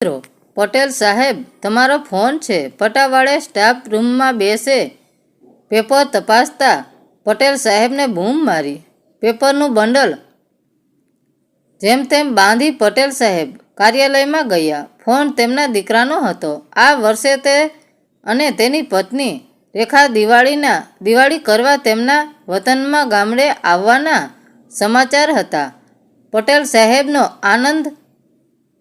મિત્રો, પટેલ સાહેબ, તમારો ફોન છે. પટાવાળે સ્ટાફ રૂમમાં બેસે. પેપર તપાસતા પટેલ સાહેબને બૂમ મારી. પેપરનું બંડલ જેમ તેમ બાંધી પટેલ સાહેબ કાર્યાલયમાં ગયા. ફોન તેમના દીકરાનો હતો. આ વર્ષે તે અને તેની પત્ની રેખા દિવાળીના, દિવાળી કરવા તેમના વતનમાં ગામડે આવવાના સમાચાર હતા. પટેલ સાહેબનો આનંદ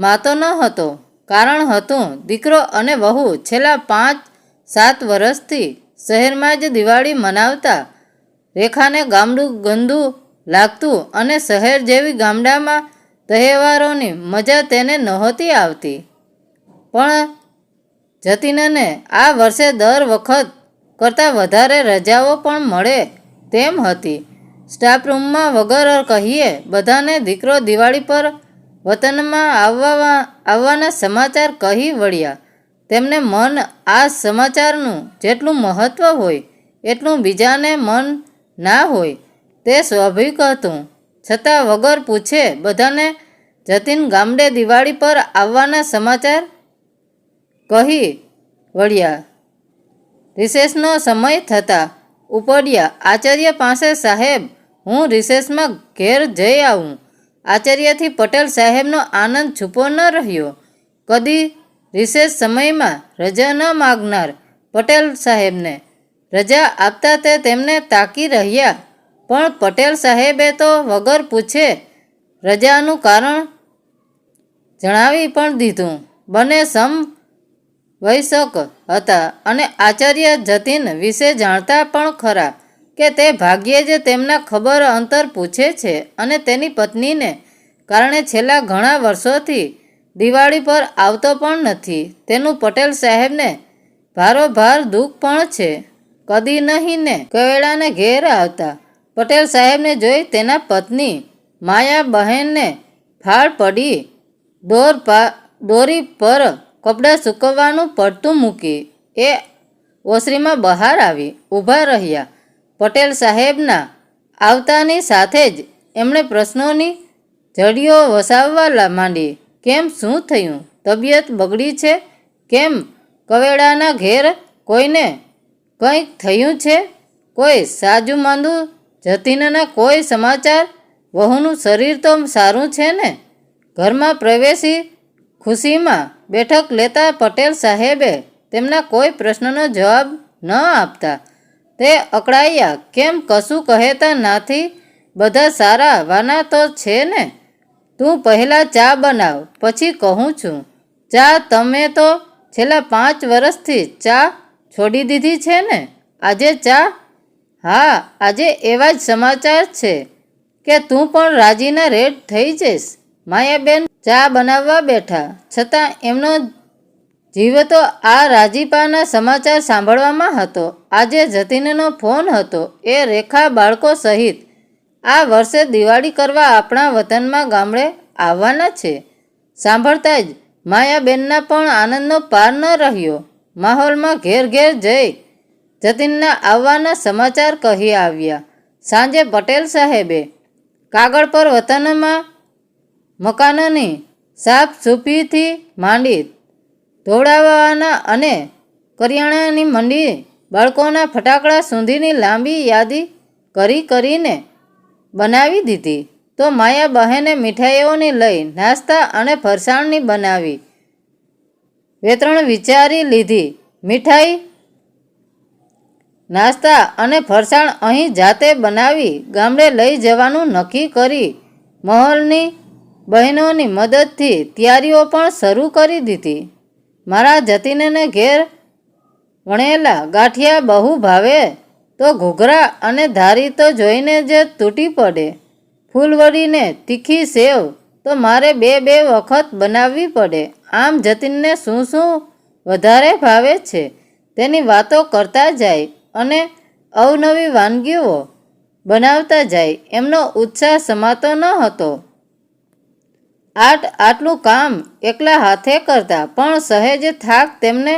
માતો ન હતો, કારણ હતું, દીકરો અને વહુ છેલ્લા પાંચ, સાત વર્ષથી શહેરમાં જ દિવાળી મનાવતા રેખાને ગામડું ગંદુ લાગતું અને શહેર જેવી ગામડામાં તહેવારોની મજા તેને નહોતી આવતી. પણ જતીનને આ વર્ષે દર વખત કરતાં વધારે રજાઓ પણ મળે તેમ હતી. સ્ટાફ રૂમમાં વગર કહીએ બધાને દીકરો દિવાળી પર વતનમાં આવવા આવવાના સમાચાર કહી વળ્યા. તેમને મન આ સમાચારનું જેટલું મહત્ત્વ હોય, એટલું બીજાને મન ના હોય, તે સ્વાભાવિક હતું. છતાં વગર પૂછે બધાને જતીન ગામડે દિવાળી પર આવવાના સમાચાર કહી વળ્યા. રિસેસનો સમય થતાં ઉપડ્યા. આચાર્ય પાસે સાહેબ, હું રિસેસમાં ઘેર જઈ આવું. આચાર્યથી પટેલ સાહેબનો આનંદ છૂપો ન રહ્યો. કદી રિસેસ સમયમાં રજા ન માગનાર પટેલ સાહેબને રજા આપતા તે તેમને તાકી રહ્યા. પણ પટેલ સાહેબે તો વગર પૂછે રજાનું કારણ જણાવી પણ દીધું. બંને સમ વયસ્ક હતા અને આચાર્ય જતીન વિશે જાણતા પણ ખરા. કે તે ભાગ્યે જ તેમના ખબર અંતર પૂછે છે અને તેની પત્નીને કારણે છેલ્લા ઘણા વર્ષોથી દિવાળી પર આવતો પણ નથી. તેનું પટેલ સાહેબને ભારોભાર દુઃખ પણ છે. કદી નહીં ને કવેળાને ઘેર આવતા. પટેલ સાહેબને જોઈ તેના પત્ની માયા બહેનને ફાળ પડી, દોર પા, દોરી પર કપડાં સૂકવવાનું પડતું મૂકી. એ ઓસરીમાં બહાર આવી, ઊભા રહ્યા. પટેલ સાહેબના આવતાની સાથે જ એમણે પ્રશ્નોની જડીઓ વસાવવા માંડી. કેમ? શું થયું? તબિયત બગડી છે? કેમ? કવેડાના ઘેર કોઈને કંઈક થયું છે? કોઈ સાજુ માંદું જતીનના કોઈ સમાચાર? વહુનું શરીર તો સારું છે ને? ઘરમાં પ્રવેશી ખુશીમાં બેઠક લેતા પટેલ સાહેબે તેમના કોઈ પ્રશ્નનો જવાબ ન આપતા. તે અકળાયા. કેમ કશું કહેતા નાથી? બધા સારા વાના તો છે ને? તું પહેલાં ચા બનાવ, પછી કહું છું. ચા તમે તો છેલ્લા પાંચ વર્ષથી ચા છોડી દીધી છે ને? આજે ચા? હા, આજે એવા જ સમાચાર છે કે તું પણ રાજીના રેડ થઈ જઈશ. માયાબેન ચા બનાવવા બેઠા. છતાં એમનો જીવ તો આ રાજીપાના સમાચાર સાંભળવામાં હતો. આજે જતીનનો ફોન હતો. એ રેખા બાળકો સહિત આ વર્ષે દિવાળી કરવા આપણા વતનમાં ગામડે આવવાના છે. સાંભળતા જ માયાબેનના પણ આનંદનો પાર ન રહ્યો. માહોલમાં ઘેર ઘેર જઈ જતીનના આવવાના સમાચાર કહી આવ્યા. સાંજે પટેલ સાહેબે કાગળ પર વતનમાં મકાનોની સાફ સૂફીથી માંડી ધોવડાવવાના અને કરિયાણાની મંડી બાળકોના ફટાકડા સુધીની લાંબી યાદી કરી કરીને બનાવી દીધી. તો માયા બહેને મીઠાઈઓની લઈ નાસ્તા અને ફરસાણની બનાવી વેતરણ વિચારી લીધી. મીઠાઈ, નાસ્તા અને ફરસાણ અહીં જાતે બનાવી ગામડે લઈ જવાનું નક્કી કરી મહોલની બહેનોની મદદથી તૈયારીઓ પણ શરૂ કરી દીધી. મારા જતીનને ઘેર વણેલા ગાંઠિયા બહુ ભાવે, તો ઘૂઘરા અને ધારી તો જોઈને જ તૂટી પડે. ફૂલવડીને તીખી સેવ તો મારે બે બે વખત બનાવવી પડે. આમ જતીનને શું શું વધારે ભાવે છે? તેની વાતો કરતા જાય અને અવનવી વાનગીઓ બનાવતા જાય. એમનો ઉત્સાહ સમાતો ન હતો. આટ, આટલું કામ એકલા હાથે કરતા પણ સહેજ થાક તેમને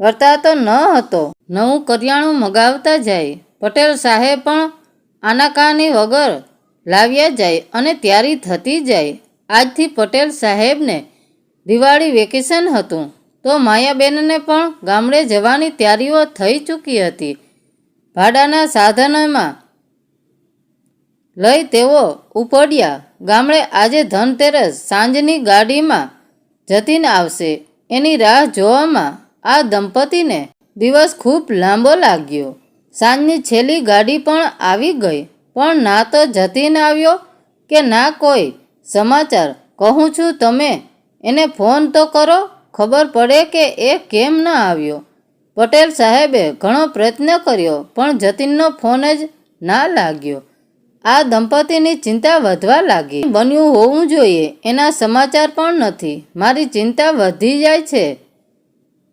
વર્તાતો ન હતો. નવું કરિયાણું મગાવતા જાય. પટેલ સાહેબ પણ આનાકાની વગર લાવ્યા જાય અને તૈયારી થતી જાય. આજથી પટેલ સાહેબને દિવાળી વેકેશન હતું. તો માયાબેનને પણ ગામડે જવાની તૈયારીઓ થઈ ચૂકી હતી. ભાડાના સાધનોમાં લઈ તેઓ ઉપડ્યા. ગામડે આજે ધનતેરસ સાંજની ગાડીમાં જતીન આવશે. એની રાહ જોવામાં આ દંપતીને દિવસ ખૂબ લાંબો લાગ્યો. સાંજની છેલ્લી ગાડી પણ આવી ગઈ. પણ ના તો જતીન આવ્યો કે ના કોઈ સમાચાર? કહું છું તમે, એને ફોન તો કરો. ખબર પડે કે એ કેમ ન આવ્યો. પટેલ સાહેબે ઘણો પ્રયત્ન કર્યો, પણ જતીનનો ફોન જ ના લાગ્યો. આ દંપતીની ચિંતા વધવા લાગી. બન્યું હોવું જોઈએ, એના સમાચાર પણ નથી. મારી ચિંતા વધી જાય છે.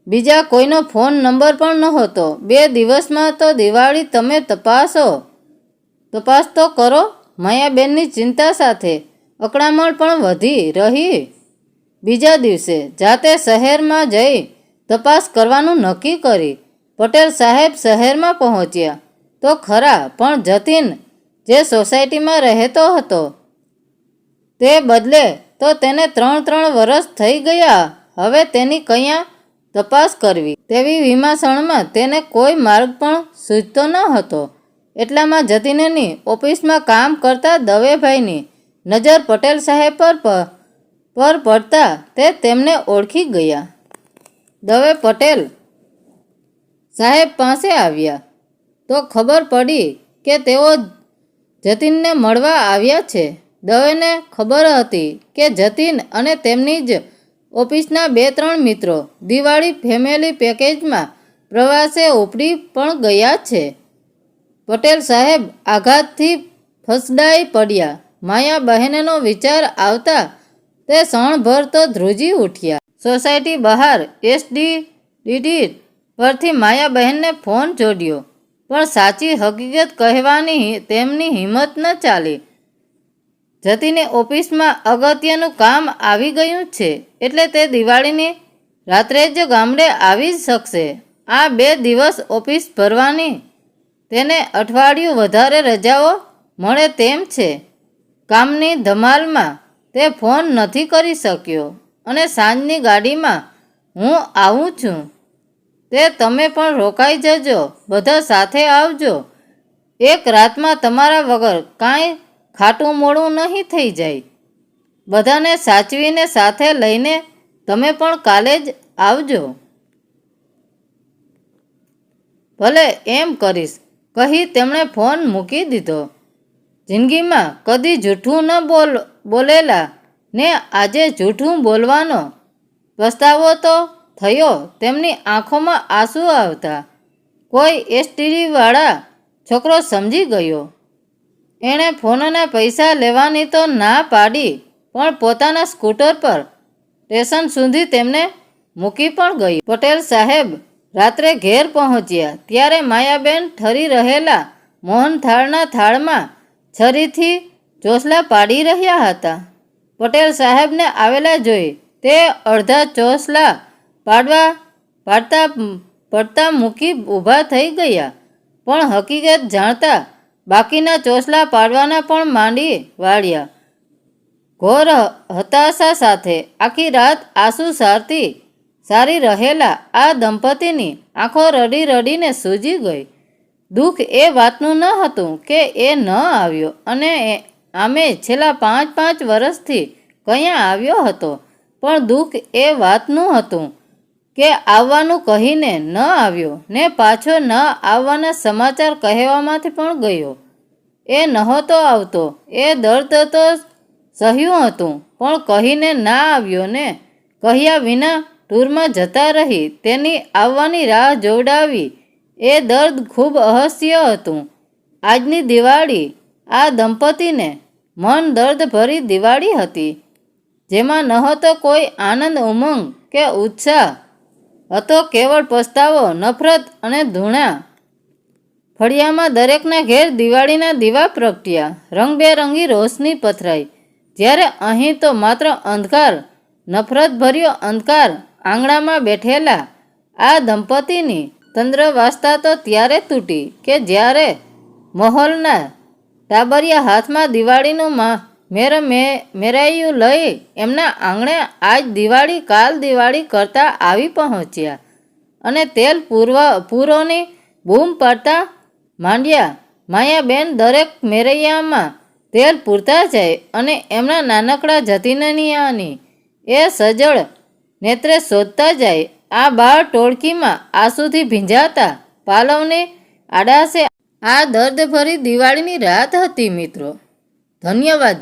બીજા કોઈનો ફોન નંબર પણ નહોતો. બે દિવસમાં તો દિવાળી તમે તપાસો. તપાસ તો કરો. માયાબેનની ચિંતા સાથે અકળામણ પણ વધી રહી. બીજા દિવસે જાતે શહેરમાં જઈ તપાસ કરવાનું નક્કી કરી. પટેલ સાહેબ શહેરમાં પહોંચ્યા. તો ખરા, પણ જતીન જે સોસાયટીમાં રહેતો હતો. તે બદલે તો તેને ત્રણ ત્રણ વર્ષ થઈ ગયા. હવે તેની કયા તપાસ કરવી. તેવી વિમાસણમાં તેને કોઈ માર્ગ પણ સૂચતો ન હતો. એટલામાં જતીનની ઓફિસમાં કામ કરતા દવેભાઈની નજર પટેલ સાહેબ પર પર પડતા તે તેમને ઓળખી ગયા. દવે પટેલ સાહેબ પાસે આવ્યા. તો ખબર પડી કે તેઓ જતીનને મળવા આવ્યા છે. દવેને ખબર હતી કે જતીન અને તેમની જ ઓફિસના બે ત્રણ મિત્રો દિવાળી ફેમિલી પેકેજમાં પ્રવાસે ઉપડી પણ ગયા છે. પટેલ સાહેબ આઘાતથી ફસડાઈ પડ્યા. માયા બહેનનો વિચાર આવતા તે ક્ષણભર તો ધ્રુજી ઉઠ્યા. સોસાયટી બહાર એસડી ડીડી પરથી માયા બહેનને ફોન જોડ્યો. પણ સાચી હકીકત કહેવાની તેમની હિંમત ન ચાલી. જતીને ઓફિસમાં અગત્યનું કામ આવી ગયું છે એટલે તે દિવાળીની રાત્રે જ ગામડે આવી જ શકશે. આ બે દિવસ ઓફિસ ભરવાની તેને અઠવાડિયું વધારે રજાઓ મળે તેમ છે. કામની ધમાલમાં તે ફોન નથી કરી શક્યો અને સાંજની ગાડીમાં હું આવું છું. તે તમે પણ રોકાઈ જજો, બધા સાથે આવજો. એક રાતમાં તમારા વગર કાંઈ ખાટું મોડું નહીં થઈ જાય. બધાને સાચવીને સાથે લઈને તમે પણ કાલે જ આવજો. ભલે એમ કરીશ, કહી તેમણે ફોન મૂકી દીધો. જિંદગીમાં કદી જૂઠું ન બોલ, બોલેલા ને આજે જૂઠું બોલવાનો. પસ્તાવો તો થયો. તેમની આંખોમાં આંસુ આવતા. કોઈ એસટીડીવાળા છોકરો સમજી ગયો. એણે ફોનના પૈસા લેવાની તો ના પાડી, પણ પોતાના સ્કૂટર પર સ્ટેશન સુધી તેમને મૂકી પણ ગઈ. પટેલ સાહેબ રાત્રે ઘેર પહોંચ્યા. ત્યારે માયાબેન ઠરી રહેલા મોહનથાળના થાળમાં છરીથી ચોસલા પાડી રહ્યા હતા. પટેલ સાહેબને આવેલા જોઈ તે અડધા ચોસલા પાડવા પાડતા પડતા મૂકી ઊભા થઈ ગયા. પણ હકીકત જાણતા બાકીના ચોસલા પાડવાના પણ માંડી વાળ્યા. ઘોર હતાશા સાથે આખી રાત આંસુ સારતી સારી રહેલા આ દંપતીની આંખો રડી રડીને સૂજી ગઈ. દુઃખ એ વાતનું ન હતું કે એ ન આવ્યો અને આમે છેલ્લા પાંચ પાંચ વર્ષથી ક્યાં આવ્યો હતો. પણ દુઃખ એ વાતનું હતું કે આવવાનું કહીને ન આવ્યો, ને પાછો ન આવવાના સમાચાર કહેવામાંથી પણ ગયો. એ નહોતો આવતો. એ દર્દ તો સહ્યું હતું, પણ કહીને ના આવ્યો ને. કહ્યા વિના ટૂરમાં જતા રહી, તેની આવવાની રાહ જોવડાવી. એ દર્દ ખૂબ અહસ્ય હતું. આજની દિવાળી આ દંપતીને મન દર્દ ભરી દિવાળી હતી, જેમાં નહોતો કોઈ આનંદ, ઉમંગ કે ઉત્સાહ. હતો કેવળ પસ્તાવો, નફરત અને ધૂણા. ફળિયામાં દરેકના ઘેર દિવાળીના દીવા પ્રગટ્યા. રંગબેરંગી રોશની પથરાઈ. જ્યારે અહીં તો માત્ર અંધકાર, નફરતભર્યો અંધકાર આંગણામાં બેઠેલા, આ દંપતીની તંદ્રવાસ્તા તો ત્યારે તૂટી કે જ્યારે મહોલના ટાબરિયા હાથમાં દિવાળીનું મા મેર મે, મેરાયું લઈ એમના આંગણે આજ દિવાળી, કાલ દિવાળી કરતા આવી પહોંચ્યા અને તેલ પૂર્વ, પૂરોની બૂમ પાડતા માંડ્યા, માયાબેન, દરેક મેરૈયામાં તેલ પૂરતા જાય અને એમના નાનકડા જતીનનિયાની એ સજળ નેત્રે શોધતા જાય, આ બાળ ટોળકીમાં આંસુથી ભીંજાતા પાલવને આડાશે. આ દર્દભરી દિવાળીની રાત હતી મિત્રો. ધન્યવાદ.